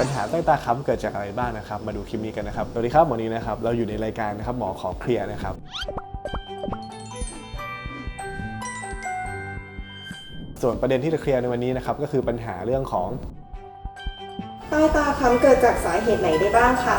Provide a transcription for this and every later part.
ปัญหาใต้ตาค้ำเกิดจากอะไรบ้างนะครับ มาดูคลิปนี้กันนะครับ สวัสดีครับวันนี้นะครับ เราอยู่ในรายการนะครับหมอขอเคลียร์นะครับส่วนประเด็นที่จะเคลียร์ในวันนี้นะครับก็คือปัญหาเรื่องของ ใต้ตาค้ำเกิดจากสาเหตุไหนได้บ้างคะ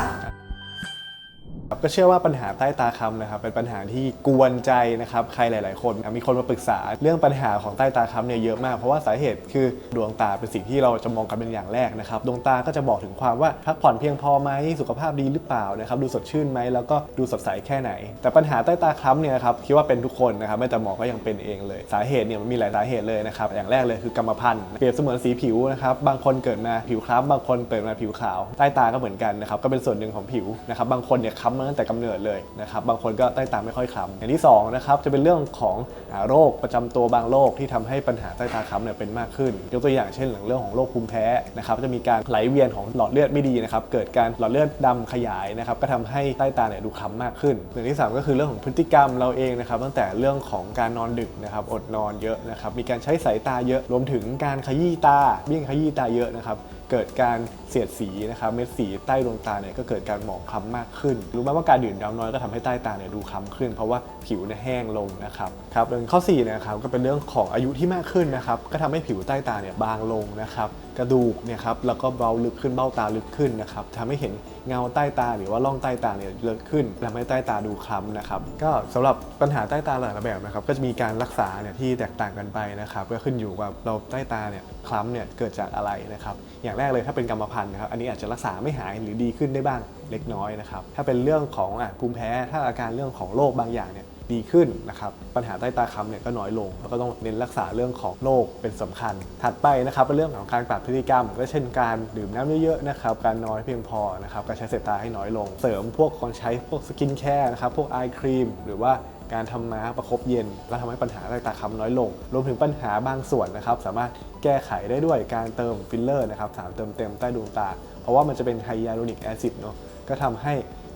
ก็เชื่อว่าปัญหาใต้ตาค้ำนะครับเป็นปัญหาที่กวนใจนะครับใครหลาย ๆ คนมีคนมาปรึกษาเรื่องปัญหาของใต้ตาค้ำเนี่ยเยอะมากเพราะว่าสาเหตุคือดวงตาเป็นสิ่งที่เราจะมองกันเป็นอย่างแรกนะครับดวงตาก็จะบอกถึงความว่าพักผ่อนเพียงพอไหมสุขภาพดีหรือเปล่านะครับดูสดชื่นไหมแล้วก็ดูสดใสแค่ไหน แต่ปัญหาใต้ตาค้ำเนี่ยครับคิดว่าเป็นทุกคนนะครับไม่แต่หมอก็ยังเป็นเองเลย สาเหตุเนี่ยมันมีหลายสาเหตุเลยนะครับอย่างแรกเลยคือกรรมพันธุ์เปรียบเสมือนสีผิวนะครับบางคนเกิดมาผิวคล้ำบางคนเกิดมาผิวขาวใต้ตาก็เหมือนกันนะครับก็เป็นส่วนหนึ่งของผิวนะครับบางคนเนี่ยค้ำมาตั้งแต่กำเนิดเลยนะครับบางคนก็ใต้ตาไม่ค่อยคล้ำอย่างที่สองนะครับจะเป็นเรื่องของอโรคประจำตัวบางโรคที่ทำให้ปัญหาใต้ตาค้ำเนี่ยเป็นมากขึ้น ยกตัวอย่างเช่นเรื่องของโรคภูมิแพ้นะครับจะมีการไหลเวียนของหลอดเลือดไม่ดีนะครับเกิดการหลอดเลือดดำขยายนะครับก็ทำให้ใต้ตาเนี่ยดูคล้ำมากขึ้นอย่างที่สามก็คือเรื่องของพฤติกรรมเราเองนะครับตั้งแต่เรื่องของการนอนดึกนะครับอดนอนเยอะนะครับมีการใช้สายตาเยอะรวมถึงการขยี้ตาเบี้ยงขยี้ตาเยอะนะครับ เกิดการเสียดสีนะครับเม็ดสีใต้ดวงตาเนี่ยก็เกิดการหมองคล้ำมากขึ้น รู้ไหมว่าการดื่มน้ำน้อยก็ทำให้ใต้ตาเนี่ยดูคล้ำขึ้น เพราะว่าผิวเนี่ยแห้งลงนะครับครับเรื่องข้อ4นะครับก็เป็นเรื่องของอายุที่มากขึ้นนะครับก็ทำให้ผิวใต้ตาเนี่ยบางลงนะครับกระดูกเนี่ยครับแล้วก็เบาลึกขึ้นเบ้าตาลึกขึ้นนะครับทำให้เห็นเงาใต้ตาหรือว่าร่องใต้ตาเนี่ยเยอะขึ้นทำให้ใต้ตาดูคล้ำนะครับก็สำหรับปัญหาใต้ตาหลายแบบนะครับก็จะมีการรักษาเนี่ยที่แตกต่างกันไปนะครับก็ขึ้นอยู่กับเราใต้ตาเนี่ยคล้ำเนี่ยเกิดจากอะไรนะครับอย่างแรกเลยถ้าเป็นกรรมพันธุ์นะครับอันนี้อาจจะรักษาไม่หายหรือดีขึ้นได้บ้างเล็กน้อยนะครับถ้าเป็นเรื่องของอะภูมิแพ้ถ้าอาการเรื่องของโรคบางอย่างเนี่ยดีขึ้นนะครับปัญหาใต้ตาค้ำเนี่ยก็น้อยลง แล้วก็ต้องเน้นรักษาเรื่องของโรคเป็นสำคัญ ถัดไปนะครับเป็นเรื่องของการปรับพฤติกรรม ก็เช่นการดื่มน้ำเยอะๆนะครับการนอนเพียงพอนะครับการใช้สายตาให้น้อยลง เสริมพวกคนใช้พวกสกินแคร์นะครับพวกไอครีมหรือว่า การทำมาประคบเย็นก็ทำให้ปัญหาใต้ตาค้ำน้อยลง รวมถึงปัญหาบางส่วนนะครับ สามารถแก้ไขได้ด้วยการเติมฟิลเลอร์นะครับสารเติมเต็มใต้ดวงตา เพราะว่ามันจะเป็นไฮยาลูนิกแอซิดเนาะก็ทำให้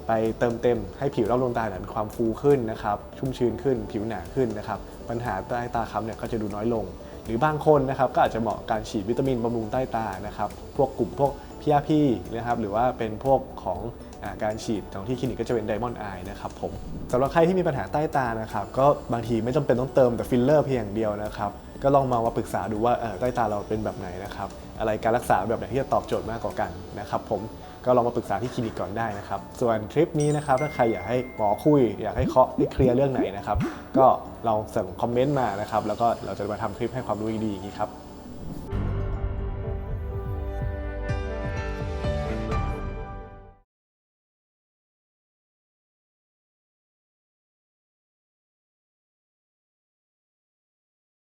ไปเติมเต็มให้ผิวรอบดวงตาเนี่ยมีความฟูขึ้นนะครับชุ่มชื้นขึ้นผิวหนาขึ้นนะครับปัญหาใต้ตาค้ำเนี่ยก็จะดูน้อยลง หรือบางคนนะครับก็อาจจะเหมาะการฉีดวิตามินบำรุงใต้ตานะครับพวกกลุ่มพวกพีอาพีนะครับหรือว่าเป็นพวกของ การฉีดของที่คลินิกก็จะเป็นไดมอนด์ไอนะครับผมสำหรับใครที่มีปัญหาใต้ตานะครับก็บางทีไม่จำเป็นต้องเติมแต่ฟิลเลอร์เพียงอย่างเดียวนะครับก็ลองมามาปรึกษาดูว่าใต้ตาเราเป็นแบบไหนนะครับอะไรการรักษาแบบไหนที่จะตอบโจทย์มากกว่ากันนะครับผมก็ลองมาปรึกษาที่คลินิกก่อนได้นะครับส่วนทริปนี้นะครับถ้าใครอยากให้หมอคุย อยากให้เคาะให้เคลียร์เรื่องไหนนะครับก็ลองส่งคอมเมนต์มานะครับแล้วก็เราจะมาทำคลิปให้ความรู้ดีๆอย่างนี้ครับ